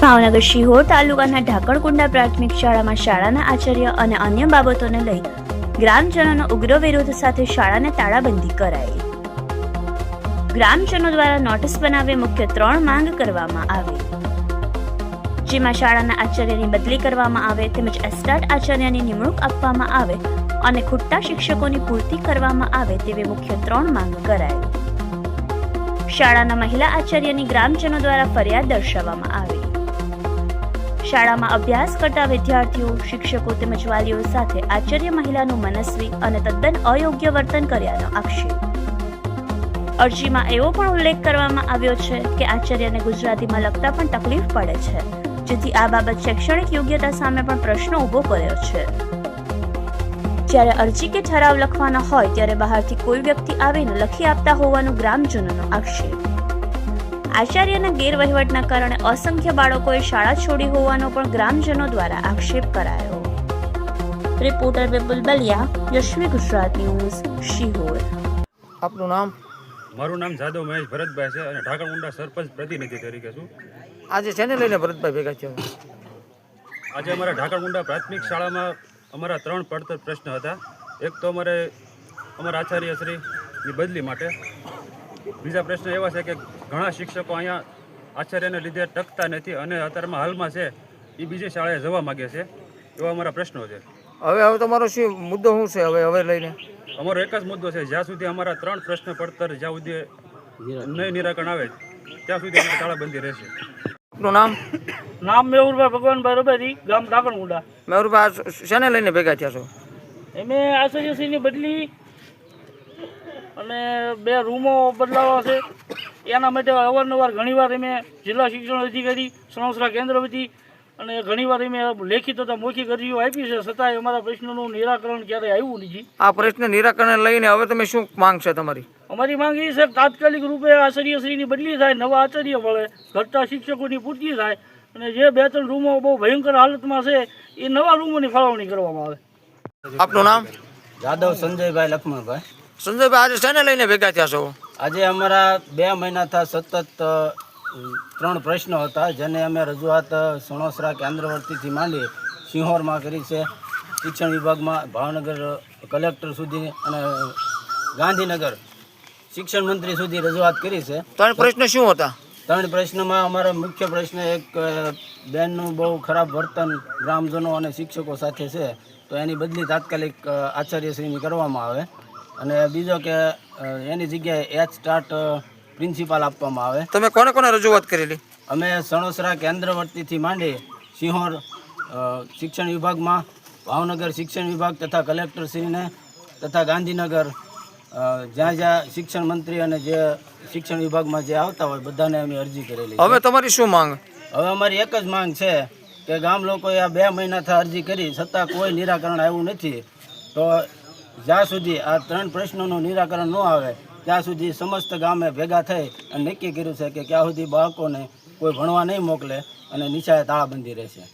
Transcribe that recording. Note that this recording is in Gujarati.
ભાવનગર શિહોર તાલુકાના ઢાકણકુંડા પ્રાથમિક શાળામાં શાળાના આચાર્ય અને અન્ય બાબતોને લઈ ગ્રામજનોનો ઉગ્ર વિરોધ સાથે શાળાને તાળાબંધી કરાઈ. ગ્રામજનો દ્વારા નોટિસ બનાવી મુખ્ય ત્રણ માંગ કરવામાં આવી. જેમાં શાળાના આચાર્યની બદલી કરવામાં આવે તેમજ એસ્ટાટ આચાર્યની નિમણૂક આપવામાં આવે અને ખૂટતા શિક્ષકોની પૂર્તિ કરવામાં આવે તેવી મુખ્ય ત્રણ માંગ કરાઈ. શાળાના મહિલા આચાર્યની ગ્રામજનો દ્વારા ફરિયાદ દર્શાવવામાં આવી. શાળામાં અભ્યાસ કરતા વિદ્યાર્થીઓ, શિક્ષકો તેમજ વાલીઓ સાથે આચાર્ય મહિલાનું મનસ્વી અને તદ્દન અયોગ્ય વર્તન કર્યાનો આક્ષેપ. અરજીમાં એવો પણ ઉલ્લેખ કરવામાં આવ્યો છે કે આચાર્યને ગુજરાતીમાં લખતા પણ તકલીફ પડે છે. જેથી આ બાબત શૈક્ષણિક યોગ્યતા સામે પણ પ્રશ્ન ઊભો કર્યો છે. જ્યારે અરજી કે ઠરાવ લખવાના હોય ત્યારે બહારથી કોઈ વ્યક્તિ આવીને લખી આપતા હોવાનું ગ્રામજનોનો આક્ષેપ. આચાર્યના ગેરવહીવટના કારણે અસંખ્ય બાળકોએ શાળા છોડી હોવાનો પણ ગ્રામજનો દ્વારા આક્ષેપ કરાયો. Reporter Vipul Baliya Yashvi Gujarat news, Sihor. આપનું નામ? મારું નામ જાદવ મહેશ ભરતભાઈ છે અને ઢાકરકુંડા સરપંચ પ્રતિનિધિ તરીકે છું. આજે છે ને લઈને ભરતભાઈ ભેગા થયો? આજે અમારા ઢાકરકુંડા પ્રાથમિક શાળામાં અમારા ત્રણ પડતર પ્રશ્ન હતા. એક તો અમારે અમારા આચાર્યશ્રીની બદલી માટે. બીજા પ્રશ્ન એવા છે કે ઘણા શિક્ષકો અહીંયા આચાર્યને લીધે ટકતા નથી અને અત્યારમાં હાલમાં છે એ બીજી શાળાએ જવા માગે છે. એવા અમારા પ્રશ્નો છે. હવે હવે તમારો શું મુદ્દો શું છે? હવે હવે લઈને? અમારો એક જ મુદ્દો છે જ્યાં સુધી અમારા ત્રણ પ્રશ્ન પડતર જ્યાં સુધી નહીં નિરાકરણ આવે ત્યાં સુધી અમારી તાળાબંધી રહેશે. આપનું નામ? નામ મેહુરભાઈ ભગવાનભાઈ રબેરી ગામ ડાકણગુંડા મેહુરભાઈ શેને લઈને ભેગા થયા છો? એમે આચાર્યશ્રીની બદલી અને બે રૂમો બદલાવા છે. એના માટે અવારનવાર ઘણીવાર અમે જિલ્લા શિક્ષણ અધિકારી સંસ્થા કેન્દ્ર વતી અને ઘણીવાર અમે લેખિત તથા મૌખિક અરજીઓ આપી છે છતાંય અમારા પ્રશ્નોનું નિરાકરણ ક્યારેય આવ્યું નથી. આ પ્રશ્ન નિરાકરણ લઈને હવે તમે શું માંગ છે તમારી? અમારી માંગ એ છે તાત્કાલિક રૂપે આચાર્યશ્રીની બદલી થાય નવા આચાર્ય મળે ઘટતા શિક્ષકોની પૂર્તિ થાય અને જે બે ત્રણ રૂમો બહુ ભયંકર હાલતમાં છે એ નવા રૂમોની ફાળવણી કરવામાં આવે. આપનું નામ? જાદવ સંજયભાઈ લક્ષ્મણભાઈ સંજયભાઈ આજે શેને લઈને ભેગા થયા છો? આજે અમારા બે મહિનાથી સતત ત્રણ પ્રશ્નો હતા જેને અમે રજૂઆત સણોસરા કેન્દ્રવર્તીથી માંડી સિંહોરમાં કરી છે. શિક્ષણ વિભાગમાં ભાવનગર કલેક્ટર સુધી અને ગાંધીનગર શિક્ષણ મંત્રી સુધી રજૂઆત કરી છે. ત્રણ પ્રશ્ન શું હતા? ત્રણ પ્રશ્નમાં અમારો મુખ્ય પ્રશ્ન એક બેનનું બહુ ખરાબ વર્તન ગ્રામજનો અને શિક્ષકો સાથે છે તો એની બદલી તાત્કાલિક આચાર્યશ્રીની કરવામાં આવે. અને બીજો કે એની જગ્યાએ એચ સ્ટાર્ટ પ્રિન્સિપાલ આપવામાં આવે. તમે કોને કોને રજૂઆત કરેલી? અમે સણોસરા કેન્દ્રવર્તીથી માંડી સિંહોર શિક્ષણ વિભાગમાં ભાવનગર શિક્ષણ વિભાગ તથા કલેક્ટરશ્રીને તથા ગાંધીનગર જ્યાં જ્યાં શિક્ષણ મંત્રી અને જે શિક્ષણ વિભાગમાં જે આવતા હોય બધાને અમે અરજી કરેલી હવે તમારી શું માંગ? હવે અમારી એક જ માંગ છે કે ગામ લોકોએ આ બે મહિનાથી અરજી કરી છતાં કોઈ નિરાકરણ આવ્યું નથી. તો જ્યાં સુધી આ ત્રણ પ્રશ્નોનું નિરાકરણ ન આવે ત્યાં સુધી સમસ્ત ગામે ભેગા થઈ અને નક્કી કર્યું છે કે ક્યાં સુધી બાળકોને કોઈ ભણવા નહીં મોકલે અને નિશાળે તાળાબંધી રહેશે.